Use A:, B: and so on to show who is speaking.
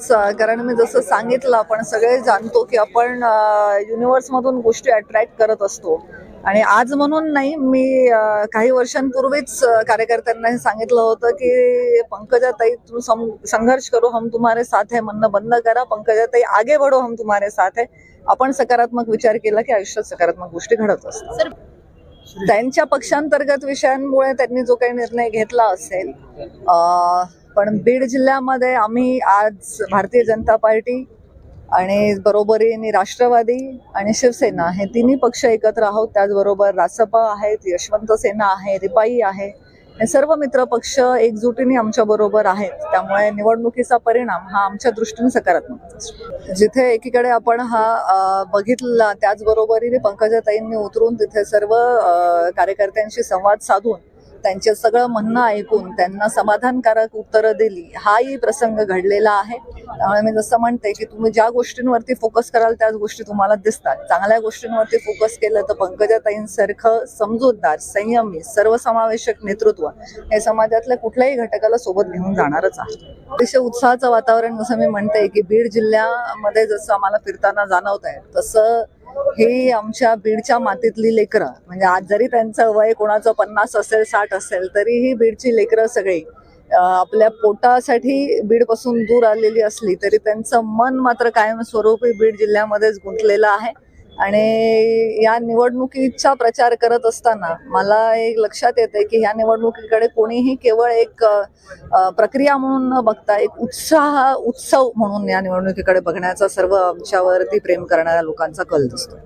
A: खरंच कारण मी जसं सांगितलं आपण सगळे जाणतो की आपण युनिव्हर्स मधून गोष्टी अट्रॅक्ट करत असतो. आणि आज म्हणून नाही मी काही वर्षांपूर्वीच कार्यकर्त्यांना हे सांगितलं होतं की पंकजा ताई तुम संघर्ष करो हम तुम्हारे साथ है म्हणणं बंद करा. पंकजा ताई आगे बढ़ो हम तुम्हारे साथ है. आपण सकारात्मक विचार केला की आयुष्यात सकारात्मक गोष्टी घडत असतात. त्यांच्या पक्षांतर्गत विषयांमुळे त्यांनी जो काही निर्णय घेतला असेल पण बीड जिल्ह्यामध्ये आम्ही आज भारतीय जनता पार्टी आणि बरोबरीने राष्ट्रवादी आणि शिवसेना हे तिन्ही पक्ष एकत्र आहोत. त्याचबरोबर रासपा आहेत यशवंत सेना आहे रिपाई आहे. हे सर्व मित्र पक्ष एकजुटीने आमच्या बरोबर आहेत. त्यामुळे निवडणुकीचा परिणाम हा आमच्या दृष्टीने सकारात्मक असतो. जिथे एकीकडे आपण हा बघितला त्याचबरोबरीने पंकजाताईंनी उतरून तिथे सर्व कार्यकर्त्यांशी संवाद साधून त्यांचे सगळं म्हणणं ऐकून त्यांना समाधानकारक उत्तरं दिली. हाही प्रसंग घडलेला आहे. त्यामुळे मी जसं म्हणते की तुम्ही ज्या गोष्टींवरती फोकस कराल त्याच गोष्टी तुम्हाला दिसतात. चांगल्या गोष्टींवरती फोकस केलं तर पंकजाताईंसारखं समजूतदार संयमी सर्वसमावेशक नेतृत्व हे समाजातल्या कुठल्याही घटकाला सोबत घेऊन जाणारच आहे. अतिशय उत्साहाचं वातावरण जसं मी म्हणते की बीड जिल्ह्यामध्ये जसं आम्हाला फिरताना जाणवत आहे तसं ही आमच्या बीडच्या मातीतली लेकरं म्हणजे आज जरी त्यांचं वय कोणाचं पन्नास असेल साठ असेल तरी ही बीडची लेकरं सगळी आपल्या पोटासाठी बीडपासून दूर आलेली असली तरी त्यांचं मन मात्र कायमस्वरूपी बीड जिल्ह्यामध्येच गुंतलेलं आहे. आणि या निवडणुकीचा प्रचार करत असताना मला एक लक्षात येते की ह्या निवडणुकीकडे कोणीही केवळ एक प्रक्रिया म्हणून न बघता एक उत्साह उत्सव म्हणून या निवडणुकीकडे बघण्याचा सर्व आमच्यावरती प्रेम करणाऱ्या लोकांचा कल दिसतो.